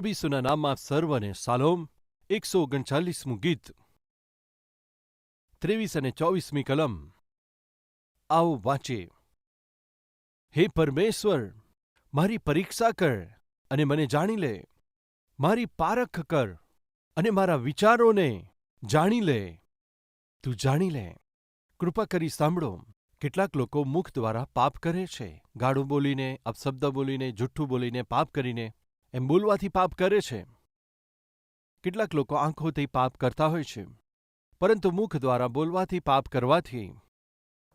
પ્રભુ નામમાં સર્વને સાલોમ, એકસો ઓગણચાલીસમું ગીત, ત્રેવીસ અને ચોવીસમી કલમ. આવો વાંચે. હે પરમેશ્વર, મારી પરીક્ષા કર અને મને જાણી લે. મારી પારખ કર અને મારા વિચારોને જાણી લે. તું જાણી લે. કૃપા કરી સાંભળો. કેટલાક લોકો મુખ દ્વારા પાપ કરે છે. ગાળું બોલીને, અપશબ્દ બોલીને, જુઠ્ઠું બોલીને, પાપ કરીને એમ બોલવાથી પાપ કરે છે. કેટલાક લોકો આંખોથી પાપ કરતા હોય છે, પરંતુ મુખ દ્વારા બોલવાથી પાપ કરવાથી.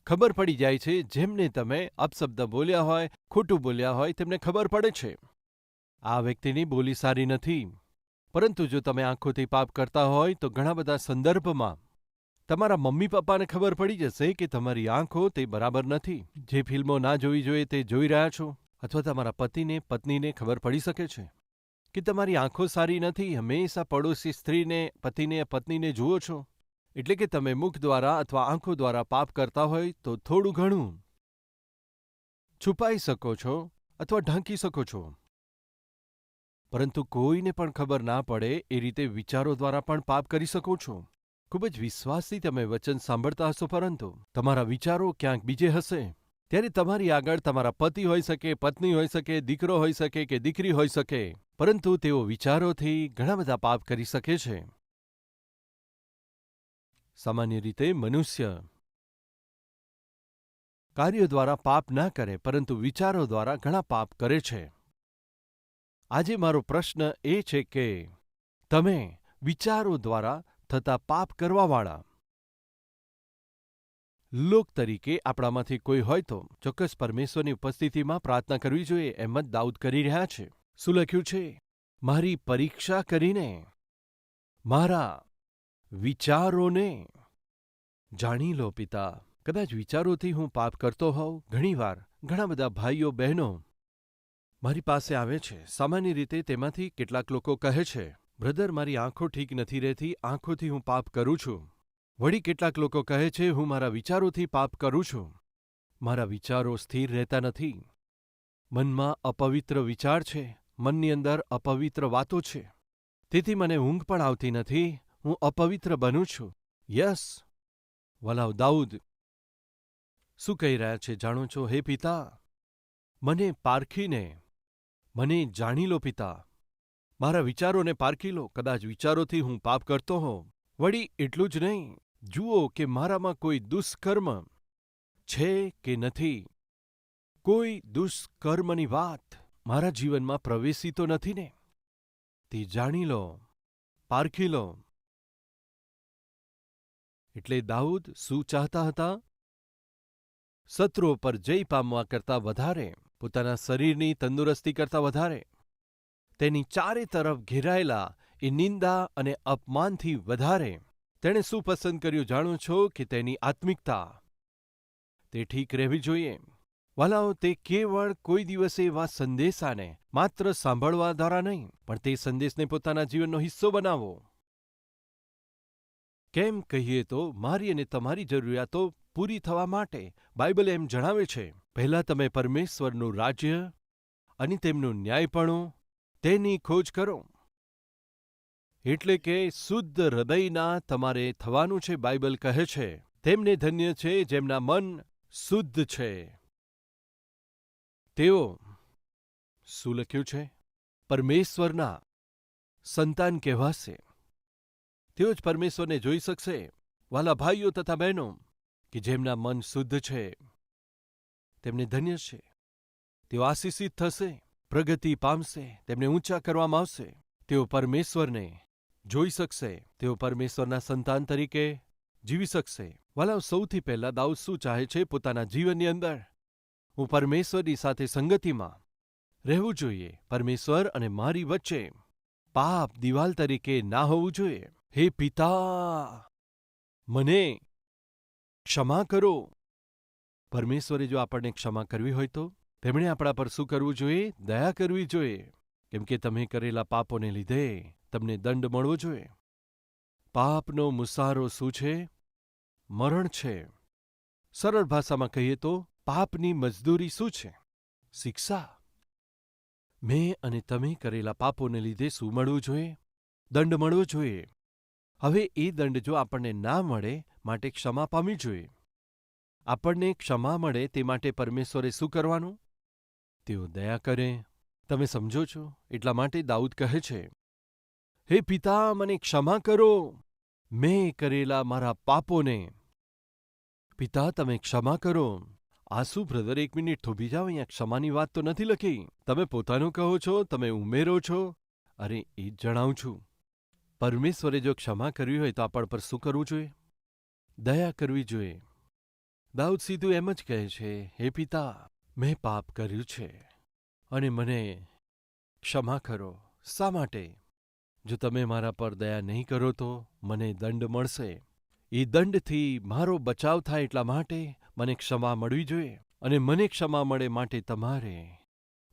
ખબર પડી જાય છે, જેમને તમે અપશબ્દ બોલ્યા હોય, ખોટું બોલ્યા હોય, તેમને ખબર પડે છે. આ વ્યક્તિની બોલી સારી નથી, પરંતુ જો તમે આંખોથી પાપ કરતા હોય, તો ઘણા બધા સંદર્ભમાં તમારા મમ્મી પપ્પાને ખબર પડી જશે કે તમારી આંખો તે બરાબર નથી. જે ફિલ્મો ના જોવી જોઈએ, તે જોઈ રહ્યા છો. અથવા તમારા પતિને, પત્નીને ખબર પડી શકે છે? કે તમારી આંખો સારી નથી, હંમેશા પડોશી સ્ત્રીને, પતિને પત્નીને જુઓ છો? એટલે કે તમે મુખ દ્વારા અથવા આંખો દ્વારા પાપ કરતા હોય તો થોડું ઘણું. છુપાઈ શકો છો અથવા ઢાંકી શકો છો. પરંતુ કોઈને પણ ખબર ના પડે એ રીતે વિચારો દ્વારા પણ પાપ કરી શકો છો. ખૂબ જ વિશ્વાસથી તમે વચન સાંભળતા હશો પરંતુ તમારા વિચારો ક્યાંક બીજે હશે. ત્યારે તમારી આગળ તમારા પતિ હોઈ શકે, પત્ની હોઈ શકે, દીકરો હોઈ શકે કે દીકરી હોઈ શકે, પરંતુ તેઓ વિચારોથી ઘણા બધા પાપ કરી શકે છે. સામાન્ય રીતે મનુષ્ય કાર્યો દ્વારા પાપ ના કરે, પરંતુ વિચારો દ્વારા ઘણા પાપ કરે છે. આજે મારો પ્રશ્ન એ છે કે, તમે વિચારો દ્વારા થતા પાપ કરવાવાળા લોક તરીકે આપણામાંથી કોઈ હોય તો ચોક્કસ પરમેશ્વરની ઉપસ્થિતિમાં પ્રાર્થના કરવી જોઈએ એમ જ દાઉદ કરી રહ્યા છે. શું લખ્યું છે? મારી પરીક્ષા કરીને મારા વિચારોને જાણી લો પિતા. કદાચ વિચારોથી હું પાપ કરતો હોઉં. ઘણીવાર ઘણા બધા ભાઈઓ, બહેનો મારી પાસે આવે છે. સામાન્ય રીતે તેમાંથી કેટલાક લોકો કહે છે, બ્રધર, મારી આંખો ઠીક નથી રહેતી. આંખોથી હું પાપ કરું છું. વળી કેટલાક લોકો કહે છે, હું મારા વિચારોથી પાપ કરું છું. મારા વિચારો સ્થિર રહેતા નથી. મનમાં અપવિત્ર વિચાર છે. મનની અંદર અપવિત્ર વાતો છે. તેથી મને ઊંઘ પણ આવતી નથી. હું અપવિત્ર બનું છું. યસ. વલાવ દાઉદ, શું કહી રહ્યા છે? જાણો છો? હે પિતા, મને પારખીને, મને જાણી લો પિતા. મારા વિચારોને પારખી લો. કદાચ વિચારોથી હું પાપ કરતો હોઉં. વળી એટલું જ નહીં. જુઓ કે મારામાં કોઈ દુષ્કર્મ છે કે નથી. કોઈ દુષ્કર્મની વાત મારા જીવનમાં પ્રવેશી તો નથી ને? તે જાણી લો, પારખી લો. એટલે દાઉદ શું ચાહતા હતા? શત્રુઓ પર જય પામવા કરતાં વધારે, પોતાના શરીરની તંદુરસ્તી કરતાં વધારે. તેની ચારે તરફ ઘેરાયેલા, એ નિંદા અને અપમાનથી વધારે. તેણે શું પસંદ કર્યું જાણો છો કે તેની આત્મિકતા? તે ઠીક રહેવી જોઈએ. વાલાઓ, તે કેવળ કોઈ દિવસે એવા સંદેશાને માત્ર સાંભળવા દ્વારા નહીં, પણ તે સંદેશને પોતાના જીવનનો હિસ્સો બનાવો. કેમ કહીએ તો, મારી અને તમારી જરૂરિયાતો પૂરી થવા માટે બાઇબલ એમ જણાવે છે, પહેલાં તમે પરમેશ્વરનું રાજ્ય અને તેમનું ન્યાયપણું તેની ખોજ કરો. એટલે કે શુદ્ધ હૃદયના તમારે થવાનું છે બાઇબલ કહે છે. તેમને ધન્ય છે જેમના મન શુદ્ધ છે. તેઓ શું લખ્યું છે? પરમેશ્વરના સંતાન કહેવાશે. તેઓ જ પરમેશ્વરને જોઈ શકશે. વાલા ભાઈઓ તથા બહેનો, કે જેમના મન શુદ્ધ છે. તેમને ધન્ય છે. તેઓ આશીષિત થશે, પ્રગતિ પામશે, તેમને ઊંચા કરવામાં આવશે. તેઓ પરમેશ્વરને જોઈ શકશે. તેઓ પરમેશ્વરના સંતાન તરીકે જીવી શકશે. વાલાઓ સૌથી પહેલા દાઉદ શું ચાહે છે પોતાના જીવનની અંદર? હું પરમેશ્વરની સાથે સંગતિમાં રહેવું જોઈએ. પરમેશ્વર અને મારી વચ્ચે પાપ દિવાલ તરીકે ના હોવું જોઈએ. હે પિતા, મને ક્ષમા કરો. પરમેશ્વરે જો આપણને ક્ષમા કરવી હોય તો? તેમણે આપણા પર શું કરવું જોઈએ? દયા કરવી જોઈએ. કેમ કે તમે કરેલા પાપોને લીધે તમને દંડ મળવો જોઈએ. પાપનો મુસારો શું છે? મરણ છે. સરળ ભાષામાં કહીએ તો પાપની મજદૂરી શું છે? શિક્ષા. મેં અને તમે કરેલા પાપોને લીધે શું મળવું જોઈએ? દંડ મળવો જોઈએ. હવે એ દંડ જો આપણને ના મળે માટે ક્ષમા પામવી જોઈએ. આપણને ક્ષમા મળે તે માટે પરમેશ્વરે શું કરવાનું? તેઓ દયા કરે. તમે સમજો છો, એટલા માટે દાઉદ કહે છે. હે પિતા, મને ક્ષમા કરો. મેં કરેલા મારા પાપોને. પિતા, તમે ક્ષમા કરો. આસુ, બ્રધર, એક મિનિટ થોભી જાઓ, અહીંયા ક્ષમાની વાત તો નથી લખી. તમે પોતાનું કહો છો, તમે ઉમેરો છો. અરે, એ જ જણાવું છું. પરમેશ્વરે જો ક્ષમા કરવી હોય તો આપણ પર શું કરવું જોઈએ? દયા કરવી જોઈએ. દાઉદ સીધું એમ જ કહે છે, હે પિતા, મેં પાપ કર્યું છે. અને મને ક્ષમા કરો. શા માટે? જો તમે મારા પર દયા નહીં કરો તો મને દંડ મળશે. એ દંડથી મારો બચાવ થાય એટલા માટે મને ક્ષમા મળવી જોઈએ અને મને ક્ષમા મળે માટે તમારે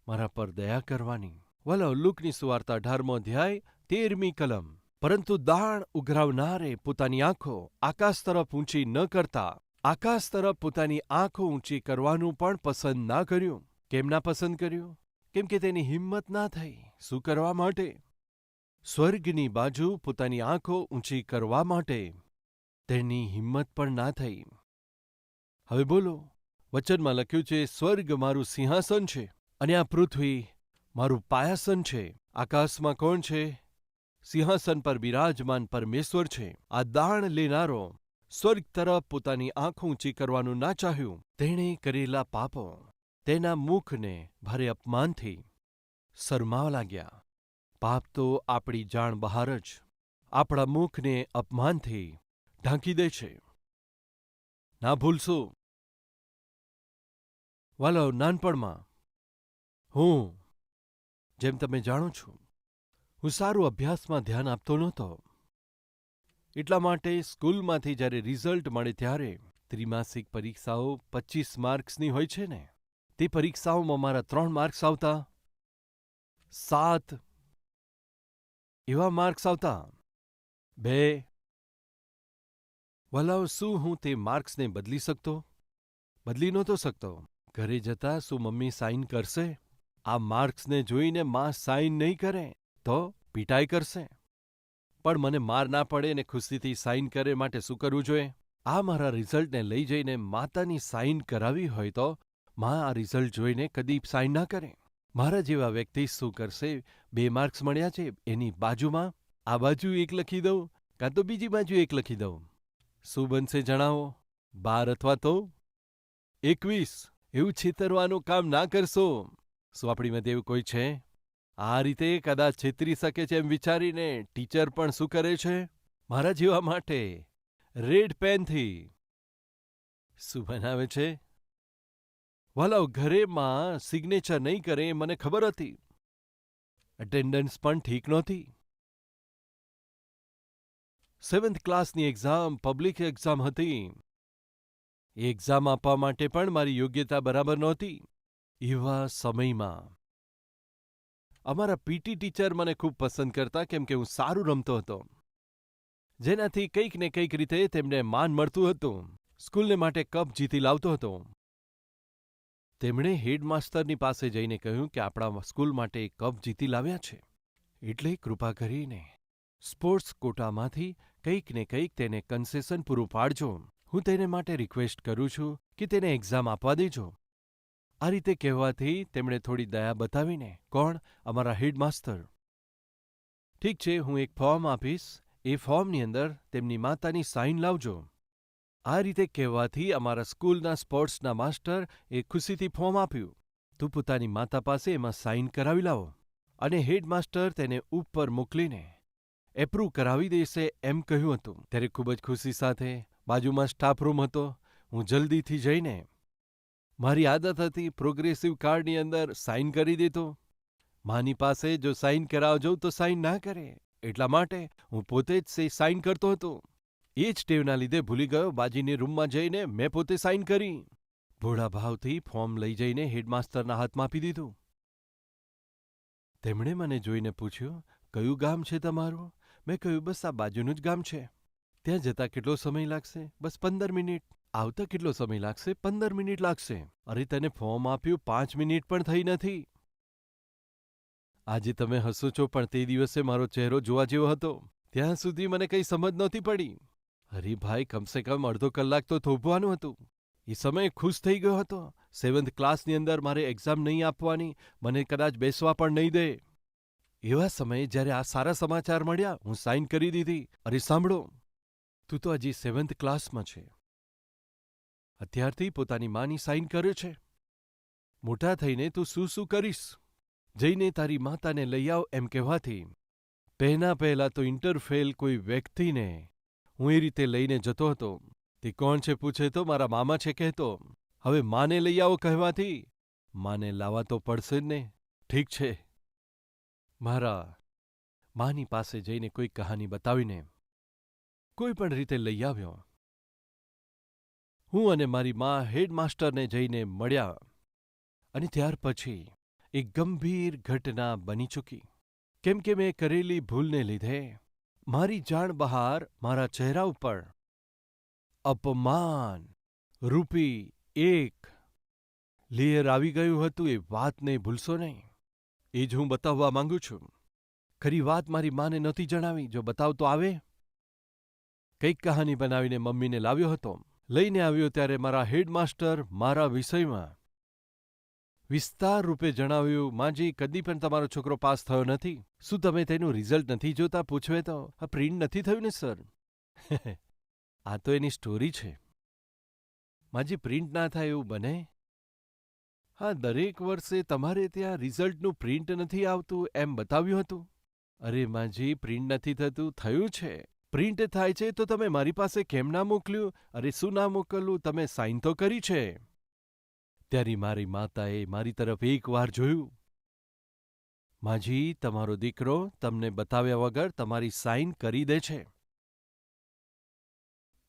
મારા પર દયા કરવાની. વલો લુકની સુવાર્તા અઢારમો અધ્યાય, તેરમી કલમ. પરંતુ દાણ ઉઘરાવનારે પોતાની આંખો આકાશ તરફ ઊંચી ન કરતા, આકાશ તરફ પોતાની આંખો ઊંચી કરવાનું પણ પસંદ ના કર્યું. કેમ ના પસંદ કર્યું? કેમ કે તેની હિંમત ના થઈ? શું કરવા માટે? સ્વર્ગની બાજુ પોતાની આંખો ઊંચી કરવા માટે તેની હિંમત પણ ના થઈ. હવે બોલો, વચનમાં લખ્યું છે, સ્વર્ગ મારું સિંહાસન છે અને આ પૃથ્વી મારું પાયાસન છે. આકાશમાં કોણ છે? સિંહાસન પર બિરાજમાન પરમેશ્વર છે. આ દાણ લેનારો સ્વર્ગ તરફ પોતાની આંખો ઊંચી કરવાનું ના ચાહ્યું. તેણે કરેલા પાપો તેના મુખને ભારે અપમાનથી શરમાવા લાગ્યા. પાપ તો આપણી જાણ બહાર જ, આપણા મુખને અપમાનથી ઢાંકી દે છે. ના ભૂલશો. વાલો, નાનપણમાં હું, જેમ તમે જાણો છો, હું સારું અભ્યાસમાં ધ્યાન આપતો નહોતો. એટલા માટે સ્કૂલમાંથી જ્યારે રિઝલ્ટ મળે ત્યારે ત્રિમાસિક પરીક્ષાઓ પચીસ માર્ક્સની હોય છે ને, તે પરીક્ષાઓમાં મારા ત્રણ માર્ક્સ આવતા. સાત એવા માર્ક્સ આવતા બે. વલાવ, શું હું તે માર્ક્સને બદલી શકતો? બદલી નહોતો શકતો. ઘરે જતા શું મમ્મી સાઇન કરશે? આ માર્ક્સને જોઈને માં સાઇન નહીં કરે, તો પીટાઈ કરશે. પણ મને માર ના પડે ને ખુશીથી સાઇન કરે માટે શું કરવું જોઈએ? આ મારા રિઝલ્ટને લઈ જઈને માતાની સાઇન કરાવી હોય તો માં આ રિઝલ્ટ જોઈને કદી સાઇન ના કરે. મારા જેવા વ્યક્તિ શું કરશે? બે માર્ક્સ મળ્યા છે, એની બાજુમાં આ બાજુ એક લખી દઉં કાં તો બીજી બાજુ એક લખી દઉં? શું બનશે જણાવો? બાર અથવા તો એકવીસ. એવું છેતરવાનું કામ ના કરશો. શું આપણી મધ્ય કોઈ છે? આ રીતે કદાચ છેતરી શકે છે એમ વિચારીને ટીચર પણ શું કરે છે? મારા જેવા માટે રેડ પેનથી શું બનાવે છે? વાલાવ ઘરેમાં સિગ્નેચર નહીં કરે મને ખબર હતી. અટેન્ડન્સ પણ ઠીક નહોતી. સેવન્થ ક્લાસની એક્ઝામ પબ્લિક એક્ઝામ હતી. એ એક્ઝામ આપવા માટે પણ મારી યોગ્યતા બરાબર નહોતી. એવા સમયમાં. અમારા પીટી ટીચર મને ખૂબ પસંદ કરતા કેમ કે હું સારું રમતો હતો. જેનાથી કંઈક ને કંઈક રીતે તેમને માન મળતું હતું. સ્કૂલને માટે કપ જીતી લાવતો હતો. તેમણે હેડમાસ્તરની પાસે જઈને કહ્યું કે આપણા સ્કૂલ માટે કપ જીતી લાવ્યા છે. એટલે કૃપા કરીને સ્પોર્ટ્સ કોટામાંથી કંઈક ને કંઈક તેને કન્સેશન પૂરું પાડજો. હું તેને માટે રિક્વેસ્ટ કરું છું કે તેને એક્ઝામ આપવા દેજો. આ રીતે કહેવાથી તેમણે થોડી દયા બતાવીને, કોણ? અમારા હેડમાસ્તર. ઠીક છે, હું એક ફોર્મ આપીશ. એ ફોર્મની અંદર તેમની માતાની સાઇન લાવજો. આ રીતે કહેવાથી અમારા સ્કૂલના સ્પોર્ટ્સના માસ્ટર એ ખુશીથી ફોર્મ આપ્યું. તું પોતાની માતા પાસે એમાં સાઇન કરાવી લાવો અને હેડમાસ્ટર તેને ઉપર મોકલીને એપ્રૂવ કરાવી દેશે એમ કહ્યું હતું. ત્યારે ખૂબ જ ખુશી સાથે બાજુમાં સ્ટાફ રૂમ હતો. હું જલ્દીથી જઈને મારી આદત હતી પ્રોગ્રેસિવ કાર્ડની અંદર સાઇન કરી દેતો. માની પાસે જો સાઇન કરાવજો તો સાઇન ના કરે. એટલા માટે હું પોતે જ સાઇન કરતો હતો. એ જ ટેવના લીધે ભૂલી ગયો બાજીની રૂમમાં જઈને મેં પોતે સાઇન કરી. ભોળા ભાવથી ફોર્મ લઈ જઈને હેડમાસ્ટરના હાથમાં આપી દીધું. તેમણે મને જોઈને પૂછ્યું, કયું ગામ છે તમારું? મેં કહ્યું, બસ આ બાજુનું જ ગામ છે. ત્યાં જતા કેટલો સમય લાગશે? બસ પંદર મિનિટ. આવતા કેટલો સમય લાગશે? પંદર મિનિટ લાગશે. અરે, તને ફોર્મ આપ્યું પાંચ મિનિટ પણ થઈ નથી. આજે તમે હસો છો, પણ તે દિવસે મારો ચહેરો જોવા જેવો હતો. ત્યાં સુધી મને કંઈ સમજ નહોતી પડી. અરે ભાઈ, કમસે કમ અડધો કલાક તો થોભવાનું હતું. એ સમયે ખુશ થઈ ગયો હતો. સેવન્થ ક્લાસની અંદર મારે એક્ઝામ નહીં આપવાની, મને કદાચ બેસવા પણ નહીં દે. એવા સમયે જ્યારે આ સારા સમાચાર મળ્યા, હું સાઇન કરી દીધી. અરે સાંભળો, તું તો હજી સેવન્થ ક્લાસમાં છે. અત્યારથી પોતાની માની સાઇન કર્યો છે. મોટા થઈને તું શું શું કરીશ? જઈને તારી માતાને લઈ આવ એમ કહેવાથી. પહેલા પહેલા તો ઇન્ટરફેલ કોઈ વ્યક્તિને હું એ રીતે લઈને જતો હતો. તે કોણ છે પૂછે તો મારા મામા છે કહેતો. હવે માને લઈ આવો કહેવાથી. માને લાવવા તો પડશે જ ને. ઠીક છે. મારા માની પાસે જઈને કોઈ કહાની બતાવીને કોઈ પણ રીતે લઈ આવ્યો. હું અને મારી મા હેડમાસ્ટરને જઈને મળ્યા અને ત્યાર પછી એક ગંભીર ઘટના બની ચૂકી. કેમ કે મેં કરેલી ભૂલને લીધે મારી જાણ બહાર મારા ચહેરા ઉપર. અપમાન. રૂપી એક. લેયર આવી ગયું હતું, એ વાતને ભૂલશો નહીં. એ જ હું બતાવવા માંગુ છું. ખરી વાત મારી માને નહોતી જણાવી, જો બતાવતો આવે. કંઈક કહાની બનાવીને મમ્મીને લાવ્યો હતો. લઈને આવ્યો ત્યારે મારા હેડમાસ્ટર મારા વિષયમાં. વિસ્તાર રૂપે જણાવ્યું, માજી, કદી પણ તમારો છોકરો પાસ થયો નથી. શું તમે તેનું રિઝલ્ટ નથી જોતા? પૂછવે તો. આ પ્રિન્ટ નથી થયું ને, સર? આ તો એની સ્ટોરી છે. માજી, પ્રિન્ટ ના થાય એવું બને? હા, દરેક વર્ષે તમારે ત્યાં રિઝલ્ટનું પ્રિન્ટ નથી આવતું, એમ બતાવ્યું હતું. અરે, માજી, પ્રિન્ટ નથી થતું. થયું છે. પ્રિન્ટ થાય છે તો તમે મારી પાસે કેમ ના મોકલ્યું? અરે, શું ના મોકલું તમે સાઇન તો કરી છે. ત્યારે મારી માતાએ મારી તરફ એકવાર જોયું. માજી, તમારો દીકરો તમને બતાવ્યા વગર તમારી સાઇન કરી દે છે.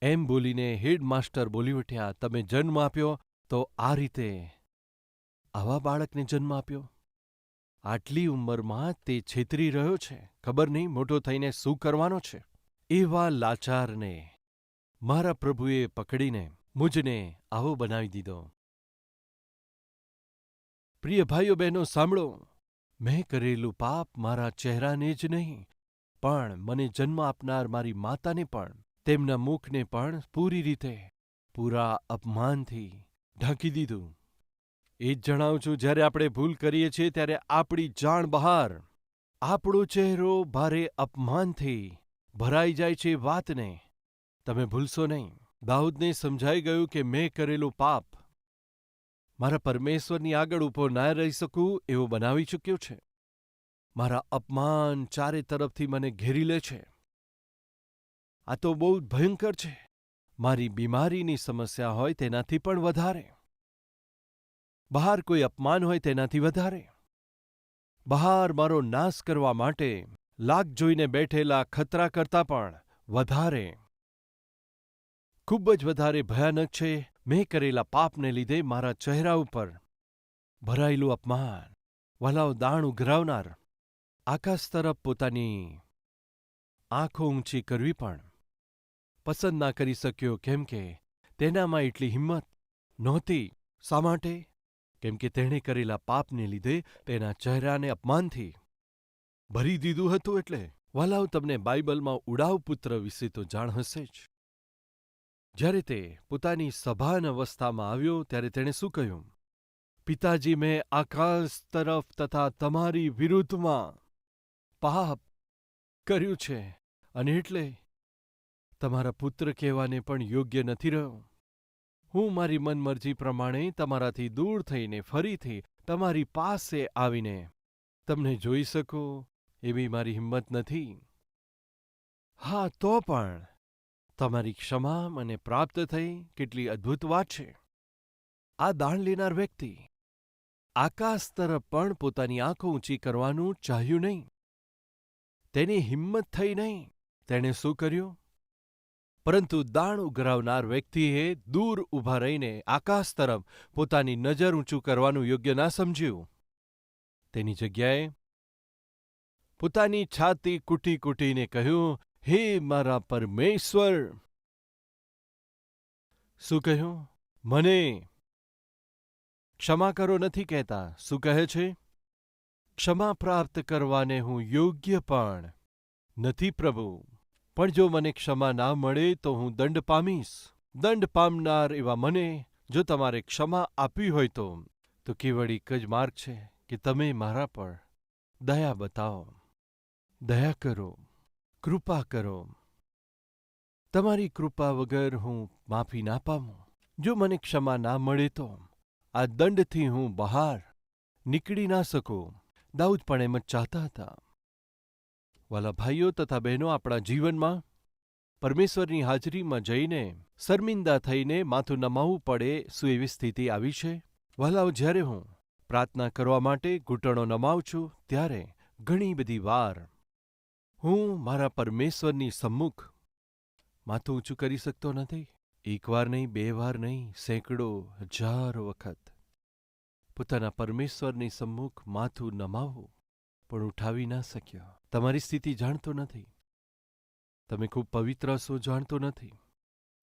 એમ બોલીને હેડમાસ્ટર બોલી ઉઠ્યા, તમે જન્મ આપ્યો તો આ રીતે આવા બાળકને જન્મ આપ્યો? આટલી ઉંમરમાં તે છેતરી રહ્યો છે. ખબર નહીં મોટો થઈને શું કરવાનો છે? એવા લાચારને મારા પ્રભુએ પકડીને મુજને આવો બનાવી દીધો. પ્રિય ભાઈઓ બહેનો સાંભળો. મેં કરેલું પાપ મારા ચહેરાને જ નહીં, પણ મને જન્મ આપનાર મારી માતાને પણ, તેમના મુખને પણ પૂરી રીતે પૂરા અપમાનથી ઢાંકી દીધું. એ જ જણાવું છું, જ્યારે આપણે ભૂલ કરીએ છીએ, ત્યારે આપણી જાણ બહાર, આપણો ચહેરો ભારે અપમાનથી ભરાઈ જાય છે વાતને. તમે ભૂલશો નહીં. દાઉદને સમજાઈ ગયું કે મેં કરેલું પાપ મારા પરમેશ્વરની આગળ ઊભો ના રહી શકું એવું બનાવી ચૂક્યો છે. મારા અપમાન ચારે તરફથી મને ઘેરી લે છે. આ તો બહુ ભયંકર છે. મારી બીમારીની સમસ્યા હોય તેનાથી પણ વધારે. બહાર કોઈ અપમાન હોય તેનાથી વધારે. બહાર મારો નાશ કરવા માટે લાગ જોઈને બેઠેલા ખતરા કરતાં પણ વધારે. ખૂબ જ વધારે ભયાનક છે. મેં કરેલા પાપને લીધે મારા ચહેરા ઉપર ભરાયેલું અપમાન, વલાવ દાણ ઉઘરાવનાર, આકાશ તરફ પોતાની આંખો ઊંચી કરવી પણ પસંદ ના કરી શક્યો, કેમ કે તેનામાં એટલી હિંમત નહોતી શા માટે? કેમ કે તેણે કરેલા પાપને લીધે તેના ચહેરાને અપમાનથી ભરી દીધું હતું એટલે વાલાવ તમને બાઇબલમાં ઉડાવ પુત્ર વિશે તો જાણ હશે જ. જ્યારે તે પોતાની સભાન અવસ્થામાં આવ્યો, ત્યારે તેણે શું કહ્યું? પિતાજી, મેં આકાશ તરફ તથા તમારી વિરુદ્ધમાં પાપ કર્યું છે, અને એટલે તમારા પુત્ર કહેવાને પણ યોગ્ય નથી રહ્યો. હું મારી મનમરજી પ્રમાણે તમારાથી દૂર થઈને ફરીથી તમારી પાસે આવીને તમને જોઈ શકું એવી મારી હિંમત નથી. હા, તો પણ. તમારી ક્ષમા મને પ્રાપ્ત થઈ. કેટલી અદ્ભુત વાત છે. આ દાણ લેનાર વ્યક્તિ આકાશ તરફ પણ પોતાની આંખો ઊંચી કરવાનું ચાહ્યું નહીં. તેની હિંમત થઈ નહીં. તેણે શું કર્યું? પરંતુ દાણ ઉઘરાવનાર વ્યક્તિએ દૂર ઊભા રહીને આકાશ તરફ પોતાની નજર ઊંચું કરવાનું યોગ્ય ના સમજ્યું. તેની જગ્યાએ પોતાની છાતી કૂટી કૂટીને કહ્યું હે મારા પરમેશ્વર. શું કહ્યું? મને ક્ષમા કરો નથી કહેતા. શું કહે છે? ક્ષમા પ્રાપ્ત કરવાને હું યોગ્ય પણ નથી પ્રભુ. પણ જો મને ક્ષમા ના મળે તો હું દંડ પામીશ. દંડ પામનાર એવા મને જો તમારે ક્ષમા આપવી હોય તો. તો કેવળ એક જ માર્ગ છે કે તમે મારા પર દયા બતાવો. દયા કરો. કૃપા કરો. તમારી કૃપા વગર હું માફી ના પામું. જો મને ક્ષમા ના મળે તો આ દંડથી હું બહાર નીકળી ના શકું. દાઉદ પણ એમ જ ચાહતા હતા. વાલા ભાઈઓ તથા બહેનો, આપણા જીવનમાં પરમેશ્વરની હાજરીમાં જઈને શર્મિંદા થઈને માથું નમાવવું પડે શું એવી સ્થિતિ આવી છે? વાલાઓ, જ્યારે હું પ્રાર્થના કરવા માટે ઘૂંટણો નમાવું છું, ત્યારે ઘણી બધી વાર હું મારા પરમેશ્વરની સમ્મુખ. માથું ઊંચું કરી શકતો નથી. એકવાર નહીં, બે વાર નહીં, સેંકડો, હજારો વખત. પોતાના પરમેશ્વરની સમ્મુખ માથું નમાવું, પણ ઉઠાવી ના શક્યો. તમારી સ્થિતિ જાણતો નથી. તમે ખૂબ પવિત્ર હશો, જાણતો નથી.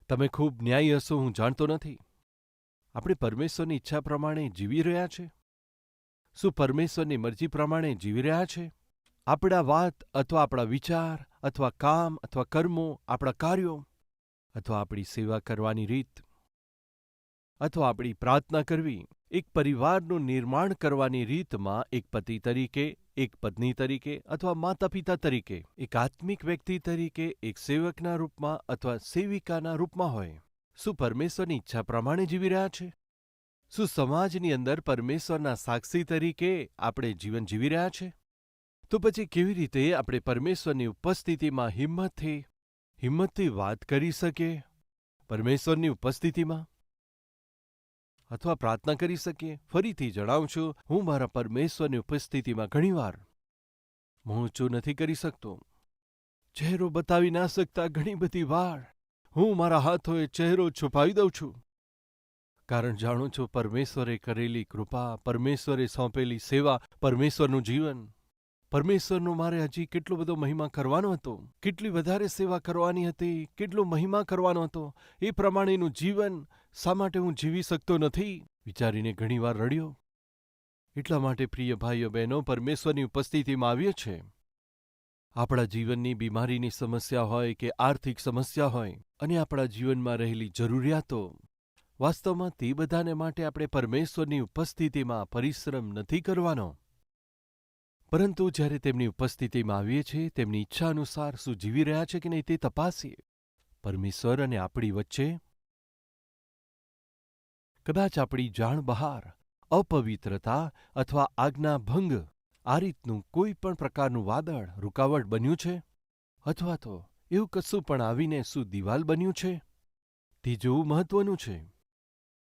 તમે ખૂબ ન્યાયી હશો, હું જાણતો નથી. આપણે પરમેશ્વરની ઈચ્છા પ્રમાણે જીવી રહ્યા છે? શું પરમેશ્વરની મરજી પ્રમાણે જીવી રહ્યા છે? આપણા વાત અથવા આપણા વિચાર અથવા કામ અથવા કર્મો, આપણા કાર્યો અથવા આપણી સેવા કરવાની રીત અથવા આપણી પ્રાર્થના કરવી, એક પરિવારનું નિર્માણ કરવાની રીતમાં એક પતિ તરીકે, એક પત્ની તરીકે અથવા માતા પિતા તરીકે, એક આત્મિક વ્યક્તિ તરીકે, એક સેવકના રૂપમાં અથવા સેવિકાના રૂપમાં હોય. શું પરમેશ્વરની ઈચ્છા પ્રમાણે જીવી રહ્યા છે? શું સમાજની અંદર પરમેશ્વરના સાક્ષી તરીકે આપણે જીવન જીવી રહ્યા છે? તો પછી કેવી રીતે આપણે પરમેશ્વરની ઉપસ્થિતિમાં હિંમતથી હિંમતથી વાત કરી શકીએ? પરમેશ્વરની ઉપસ્થિતિમાં? અથવા પ્રાર્થના કરી શકીએ? ફરીથી જણાવું છું, હું મારા પરમેશ્વરની ઉપસ્થિતિમાં ઘણીવાર હું ઊંચું નથી કરી શકતો. ચહેરો બતાવી ના શકતા ઘણી બધી વાર હું મારા હાથોએ ચહેરો છુપાવી દઉં છું. કારણ જાણું છું, પરમેશ્વરે કરેલી કૃપા, પરમેશ્વરે સોંપેલી સેવા, પરમેશ્વરનું જીવન પરમેશ્વરનો મારે હજી કેટલો બધો મહિમા કરવાનો હતો, કેટલી વધારે સેવા કરવાની હતી, કેટલો મહિમા કરવાનો હતો, એ પ્રમાણેનું જીવન શા માટે હું જીવી શકતો નથી? વિચારીને ઘણીવાર રડ્યો. એટલા માટે પ્રિય ભાઈઓ બહેનો, પરમેશ્વરની ઉપસ્થિતિમાં આવીએ છે આપણા જીવનની બીમારીની સમસ્યા હોય કે આર્થિક સમસ્યા હોય, અને આપણા જીવનમાં રહેલી જરૂરિયાતો, વાસ્તવમાં તે બધાને માટે આપણે પરમેશ્વરની ઉપસ્થિતિમાં પરિશ્રમ નથી કરવાનો. પરંતુ જ્યારે તેમની ઉપસ્થિતિમાં આવીએ છીએ, તેમની ઈચ્છા અનુસાર શું જીવી રહ્યા છે કે નહીં તે તપાસીએ. પરમેશ્વર અને આપણી વચ્ચે કદાચ આપણી જાણ બહાર, અપવિત્રતા અથવા આજ્ઞાભંગ આ રીતનું કોઈ પણ પ્રકારનું વાદળ, રૂકાવટ બન્યું છે? અથવા તો એવું કશું પણ આવીને શું દિવાલ બન્યું છે? તે જોવું મહત્વનું છે.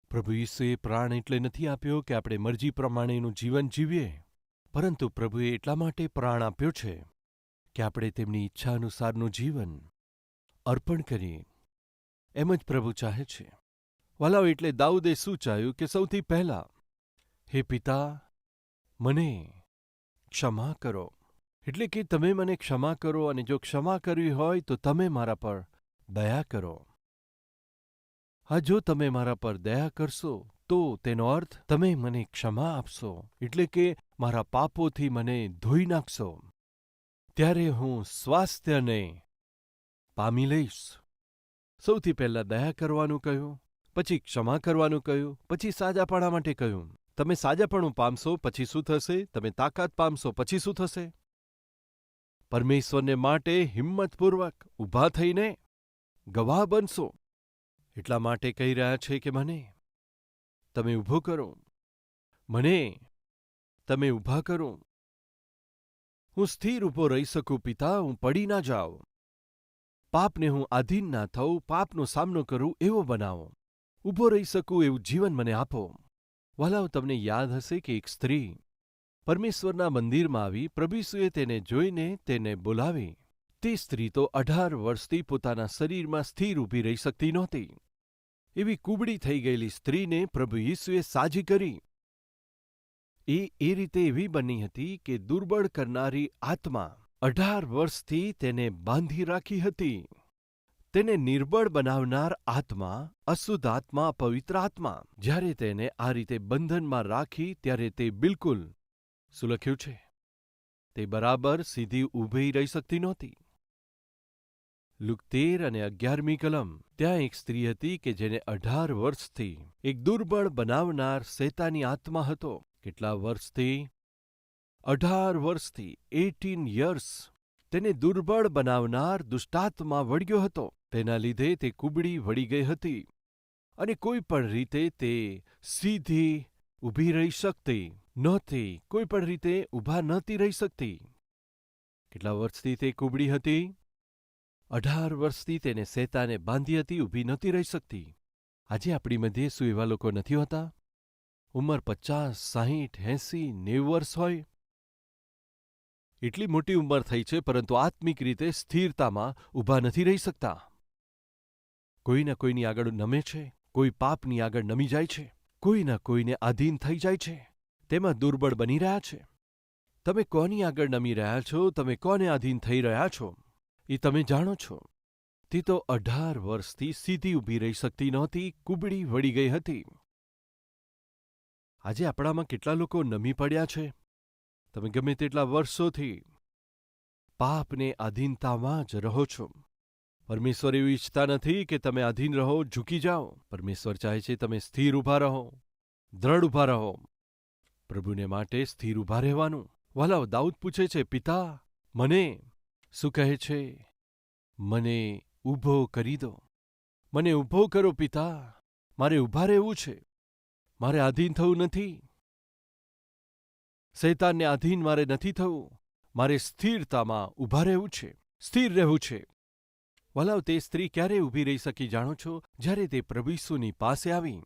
પ્રભુ ઈસુએ પ્રાણ એટલે નથી આપ્યો કે આપણે મરજી પ્રમાણેનું જીવન જીવીએ. પરંતુ પ્રભુએ એટલા માટે પ્રાણ આપ્યો છે કે આપણે તેમની ઈચ્છા અનુસારનું જીવન અર્પણ કરીએ. એમ જ પ્રભુ ચાહે છે. વાલાઓ, એટલે દાઉદે શું ચાહ્યું કે સૌથી પહેલા, હે પિતા, મને ક્ષમા કરો. એટલે કે તમે મને ક્ષમા કરો અને જો ક્ષમા કરવી હોય તો તમે મારા પર દયા કરો. હા, જો તમે મારા પર દયા કરશો તો તેનો અર્થ, તમે મને ક્ષમા આપશો, એટલે કે મારા પાપોથી મને ધોઈ નાખશો. ત્યારે હું સ્વાસ્થ્યને પામી લઈશ. સૌથી પહેલા દયા કરવાનું કહ્યું, પછી ક્ષમા કરવાનું કહ્યું, પછી સાજાપણા માટે કહ્યું, તમે સાજાપણું પામશો પછી શું થશે? તમે તાકાત પામશો પછી શું થશે? પરમેશ્વરને માટે હિંમતપૂર્વક ઊભા થઈને ગવાહ બનશો. એટલા માટે કહી રહ્યા છે કે મને તમે ઊભો કરો. મને તમે ઊભા કરો. હું સ્થિર ઊભો રહી શકું, પિતા, હું પડી ના જાઉં. પાપને હું આધીન ના થઉં, પાપનો સામનો કરું, એવો બનાવો. ઊભો રહી શકું એવું જીવન મને આપો. વાલાઓ તમને યાદ હશે કે એક સ્ત્રી પરમેશ્વરના મંદિરમાં આવી પ્રભુસુએ તેને જોઈને તેને બોલાવી. તે સ્ત્રી તો અઢાર વર્ષથી પોતાના શરીરમાં સ્થિર ઊભી રહી શકતી નહોતી. એવી કુબડી થઈ ગયેલી સ્ત્રીને પ્રભુ ઈસુએ સાજી કરી. એ એ રીતે એવી બની હતી કે દુર્બળ કરનારી આત્મા અઢાર વર્ષથી તેને બાંધી રાખી હતી. તેને નિર્બળ બનાવનાર આત્મા અશુદ્ધ આત્મા, પવિત્ર આત્મા, જ્યારે તેને આ રીતે બંધનમાં રાખી ત્યારે તે બિલકુલ શું લખ્યું છે. તે બરાબર સીધી ઊભી રહી શકતી નહોતી. લુક તેર અને અગિયારમી કલમ. ત્યાં એક સ્ત્રી હતી કે જેને અઢાર વર્ષથી એક દુર્બળ બનાવનાર શેતાની આત્મા હતો. કેટલા વર્ષથી અઢાર વર્ષથી એટીન યર્સ. તેને દુર્બળ બનાવનાર દુષ્ટાત્મા વળ્યો હતો. તેના લીધે તે કુબડી વળી ગઈ હતી. અને કોઈ પણ રીતે તે સીધી ઊભી રહી શકતી નહોતી. કોઈ પણ રીતે ઊભા નહોતી રહી શકતી. કેટલા વર્ષથી તે કુબડી હતી? અઢાર વર્ષથી તેને શેતાને બાંધી હતી, ઊભી નહોતી રહી શકતી. આજે આપણી મધ્યે શું એવા લોકો નથી હોતા? ઉંમર પચાસ, સાહીઠ, એંસી, નેવું વર્ષ હોય. એટલી મોટી ઉંમર થઈ છે, પરંતુ આત્મિક રીતે સ્થિરતામાં ઊભા નથી રહી શકતા. કોઈના કોઈની આગળ નમે છે, કોઈ પાપની આગળ નમી જાય છે કોઈના કોઈને આધીન થઈ જાય છે, તેમાં દુર્બળ બની રહ્યા છે. તમે કોની આગળ નમી રહ્યા છો? તમે કોને આધીન થઈ રહ્યા છો? એ તમે જાણો છો. તે તો અઢાર વર્ષથી સીધી ઊભી રહી શકતી નહોતી, કુબડી વળી ગઈ હતી. આજે આપણામાં કેટલા લોકો નમી પડ્યા છે? તમે ગમે તેટલા વર્ષોથી પાપને આધીનતામાં જ રહો છો. પરમેશ્વર એવું ઈચ્છતા નથી કે તમે આધીન રહો, ઝૂકી જાઓ. પરમેશ્વર ચાહે છે તમે સ્થિર ઊભા રહો, દ્રઢ ઊભા રહો. પ્રભુને માટે સ્થિર ઊભા રહેવાનું. વાલાવ દાઉદ પૂછે છે, પિતા, મને શું કહે છે? મને ઊભો કરી દો. મને ઊભો કરો પિતા. મારે ઊભા રહેવું છે. મારે આધીન થવું નથી. શૈતાનને આધીન મારે નથી થવું. મારે સ્થિરતામાં ઊભા રહેવું છે. સ્થિર રહેવું છે. વલાવ, તે સ્ત્રી ક્યારે ઊભી રહી શકી જાણો છો? જ્યારે તે પ્રભુસુની પાસે આવી.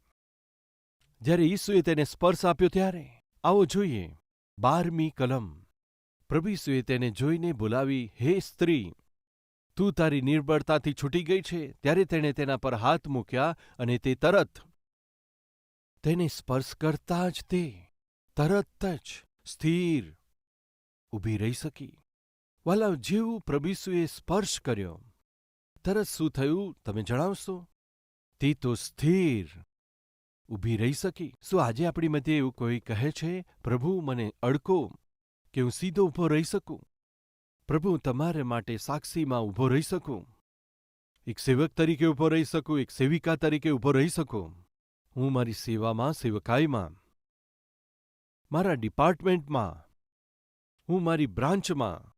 જ્યારે ઈસુએ તેને સ્પર્શ આપ્યો ત્યારે. આવો જોઈએ. બારમી કલમ. પ્રભુ ઈસુએ તેને જોઈને બોલાવી, હે સ્ત્રી, તું તારી નિર્બળતાથી છૂટી ગઈ છે. ત્યારે તેણે તેના પર હાથ મૂક્યા અને તે તરત તેને સ્પર્શ કરતા જ તે તરત જ સ્થિર ઊભી રહી શકી. વાલા, જેવું પ્રભીસુએ સ્પર્શ કર્યો. તરત શું થયું, તમે જણાવશો? તે તો સ્થિર ઊભી રહી શકી. શું આજે આપણી મધ્યે એવું કોઈ કહે છે? પ્રભુ, મને અડકો. કે હું સીધો ઊભો રહી શકું? પ્રભુ તમારે માટે સાક્ષીમાં ઊભો રહી શકું? એક સેવક તરીકે ઊભો રહી શકું, એક સેવિકા તરીકે ઊભો રહી શકું? હું મારી સેવામાં, સેવકાઈમાં, મારા ડિપાર્ટમેન્ટમાં, હું મારી બ્રાન્ચમાં,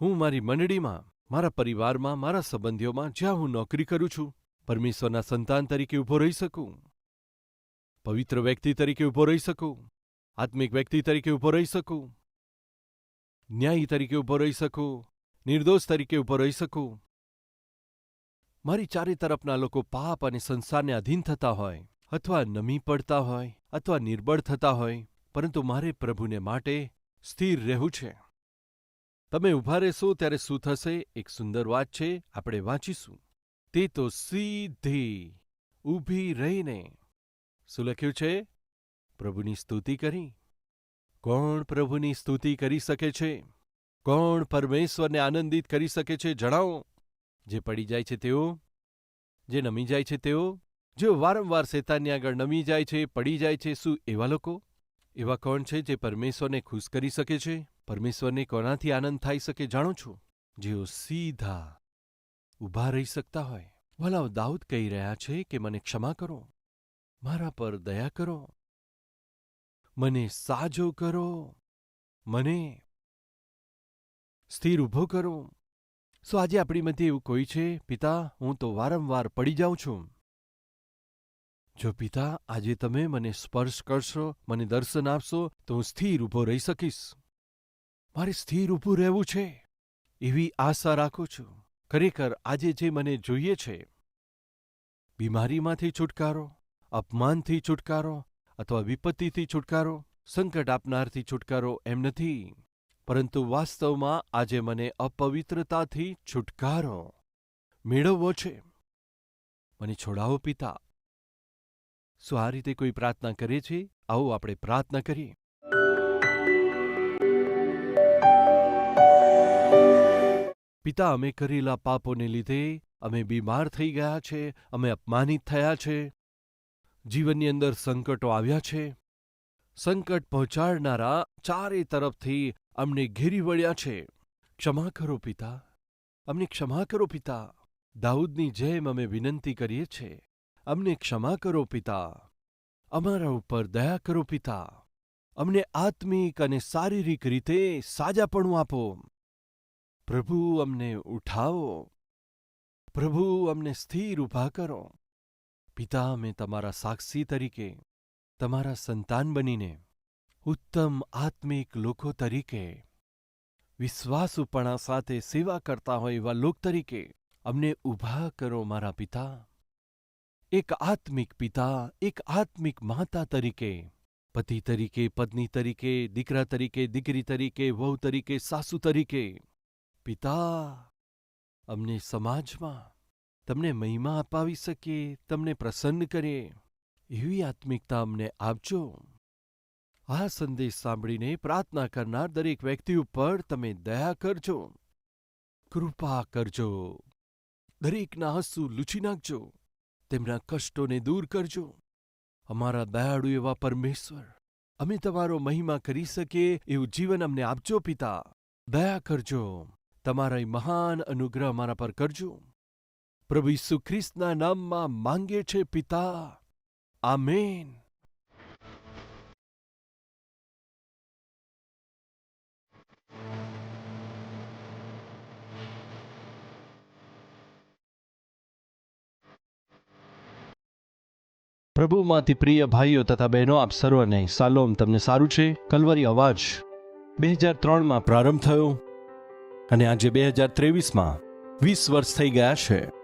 હું મારી મંડળીમાં, મારા પરિવારમાં, મારા સંબંધીઓમાં જ્યાં હું નોકરી કરું છું, પરમેશ્વરના સંતાન તરીકે ઊભો રહી શકું. પવિત્ર વ્યક્તિ તરીકે ઊભો રહી શકું. આત્મિક વ્યક્તિ તરીકે ઊભો રહી શકું. ન્યાયી તરીકે ઊભો રહી શકું? નિર્દોષ તરીકે ઊભો રહી શકું? મારી ચારે તરફના લોકો પાપ અને સંસારને અધીન થતા હોય, અથવા નમી પડતા હોય, અથવા નિર્બળ થતા હોય, પરંતુ મારે પ્રભુને માટે સ્થિર રહેવું છે. તમે ઊભા રહેશો ત્યારે શું થશે? એક સુંદર વાત છે, આપણે વાંચીશું. તે તો સીધી ઊભી રહીને. શું લખ્યું છે? પ્રભુની સ્તુતિ કરી. કોણ પ્રભુની સ્તુતિ કરી શકે છે? કોણ પરમેશ્વરને આનંદિત કરી શકે છે? જણાવો. જે પડી જાય છે તેઓ? જે નમી જાય છે તેઓ? જે વારંવાર શેતાનની આગળ નમી જાય છે, પડી જાય છે, શું એવા લોકો? એવા કોણ છે જે પરમેશ્વરને ખુશ કરી શકે છે? પરમેશ્વરને કોનાથી આનંદ થઈ શકે જાણો છો? જેઓ સીધા ઊભા રહી શકતા હોય. ભલાવ દાઉદ કહી રહ્યા છે કે મને ક્ષમા કરો. મારા પર દયા કરો. મને સાજો કરો. મને સ્થિર ઊભો કરો. શું આજે આપણી મધ્યે એવું કોઈ છે? પિતા, હું તો વારંવાર પડી જાઉં છું. જો પિતા, આજે તમે મને સ્પર્શ કરશો, મને દર્શન આપશો, તો હું સ્થિર ઊભો રહી શકીશ. મારે સ્થિર ઊભું રહેવું છે. એવી આશા રાખું છું. ખરેખર આજે જે મને જોઈએ છે, બીમારીમાંથી છુટકારો, અપમાનથી છુટકારો અથવા વિપત્તિથી છુટકારો, સંકટ આપનારથી છુટકારો એમ નથી. પરંતુ વાસ્તવમાં આજે મને અપવિત્રતાથી છુટકારો મેળવવો છે. મને છોડાવો પિતા. શું આ રીતે કોઈ પ્રાર્થના કરે છે? આવો આપણે પ્રાર્થના કરીએ. પિતા, અમે કરેલા પાપોને લીધે અમે બીમાર થઈ ગયા છે, અમે અપમાનિત થયા છે. જીવનની અંદર સંકટો આવ્યા છે. સંકટ પહોંચાડનારા ચારે તરફથી અમને ઘેરી વળ્યા છે. ક્ષમા કરો પિતા. અમને ક્ષમા કરો પિતા. દાઉદની જેમ અમે વિનંતી કરીએ છીએ. અમને ક્ષમા કરો પિતા. અમારા ઉપર દયા કરો પિતા. અમને આત્મિક અને શારીરિક રીતે સાજાપણું આપો. પ્રભુ અમને ઉઠાવો. પ્રભુ અમને સ્થિર ઊભા કરો. પિતા અમે તમારા સાક્ષી તરીકે, તમારા સંતાન બનીને, ઉત્તમ આત્મિક લોકો તરીકે, વિશ્વાસુપણા સાથે સેવા કરતા હોય એવા લોક તરીકે અમને ઊભા કરો મારા પિતા. એક આત્મિક પિતા, એક આત્મિક માતા તરીકે, પતિ તરીકે, પત્ની તરીકે, દીકરા તરીકે, દીકરી તરીકે, વહુ તરીકે, સાસુ તરીકે, પિતા, અમને સમાજમાં તમને મહિમા અપાવી શકીએ તમને પ્રસન્ન કરીએ એવી આત્મિકતા અમને આપજો. આ સંદેશ સાંભળીને પ્રાર્થના કરનાર દરેક વ્યક્તિ ઉપર તમે દયા કરજો, કૃપા કરજો, દરેકના હસુ લૂછી નાખજો, તેમના કષ્ટોને દૂર કરજો. અમારા દયાળુ એવા પરમેશ્વર, અમે તમારો મહિમા કરી શકીએ એવું જીવન અમને આપજો પિતા. દયા કરજો, તમારા મહાન અનુગ્રહ અમારા પર કરજો. પ્રભુ ઈસુ ખ્રિસ્તના નામમાં માંગે છે પિતા. આમેન. પ્રભુમાંથી પ્રિય ભાઈઓ તથા બહેનો, આપ સર્વને સાલોમ. તમને સારું છે? કલવરી અવાજ બે હજાર ત્રણમાં પ્રારંભ થયો અને આજે બે હજાર ત્રેવીસમાં વીસ વર્ષ થઈ ગયા છે.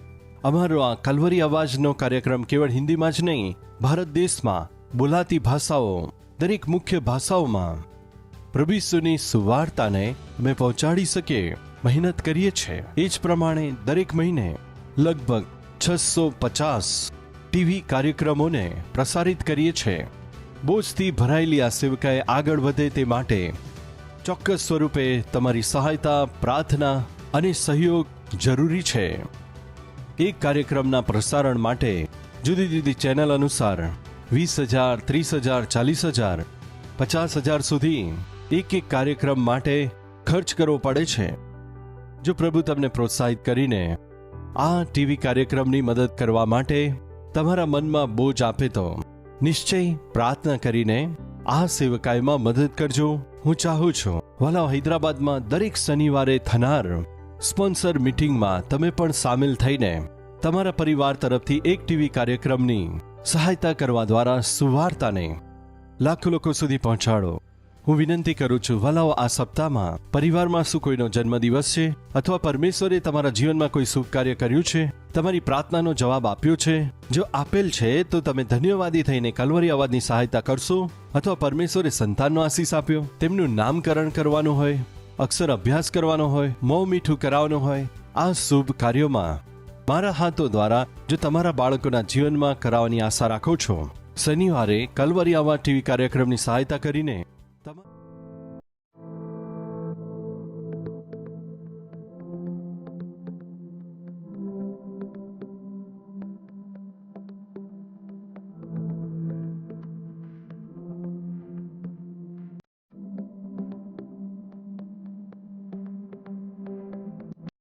અમારો આ કલવરી અવાજનો કાર્યક્રમ કેવળ હિન્દીમાં જ નહીં, ભારત દેશમાં, બોલાતી ભાષાઓ, દરેક મુખ્ય ભાષાઓમાં. પ્રભુસુની સુવાર્તાને અમે પહોંચાડી શકીએ મહેનત કરીએ છીએ. એ જ પ્રમાણે દરેક મહિને લગભગ છસો પચાસ ટીવી કાર્યક્રમોને પ્રસારિત કરીએ છીએ. બોજથી ભરાયેલી આ સેવકાએ આગળ વધે તે માટે ચોક્કસ સ્વરૂપે તમારી સહાયતા, પ્રાર્થના અને સહયોગ જરૂરી છે. એક કાર્યક્રમના પ્રસારણ માટે જુદી જુદી ચેનલ અનુસાર વીસ હજાર, ત્રીસ હજાર, ચાલીસ હજાર, પચાસ હજાર સુધી એક એક કાર્યક્રમ માટે ખર્ચ કરવો પડે છે. જો પ્રભુ તમને પ્રોત્સાહિત કરીને આ ટીવી કાર્યક્રમની મદદ કરવા માટે તમારા મનમાં બોજ આપે તો નિશ્ચય પ્રાર્થના કરીને આ સેવકાયમાં મદદ કરજો. હું ચાહું છું. વાલા હૈદરાબાદમાં દરેક શનિવારે થનાર સ્પોન્સર મીટિંગમાં તમે પણ સામેલ થઈને તમારા પરિવાર તરફથી એક ટીવી કાર્યક્રમની સહાયતા કરવા દ્વારા સુવાર્તાને લાખો લોકો સુધી પહોંચાડો. હું વિનંતી કરું છું, ભલાઓ આ સપ્તાહમાં પરિવારમાં શું કોઈનો જન્મદિવસ છે અથવા પરમેશ્વરે તમારા જીવનમાં કોઈ શુભ કાર્ય કર્યું છે? તમારી પ્રાર્થનાનો જવાબ આપ્યો છે? જો આપેલ છે, તો તમે ધન્યવાદી થઈને કલવરી અવાજની સહાયતા કરશો અથવા પરમેશ્વરે સંતાનનો આશીષ આપ્યો? તેમનું નામકરણ કરવાનું હોય? અક્ષર અભ્યાસ કરવાનો હોય, મોં મીઠું કરાવવાનું હોય, આ શુભ કાર્યોમાં. મારા હાથો દ્વારા જો તમારા બાળકોના જીવનમાં કરાવવાની આશા રાખો છો, શનિવારે કલવરિયામાં ટીવી કાર્યક્રમની સહાયતા કરીને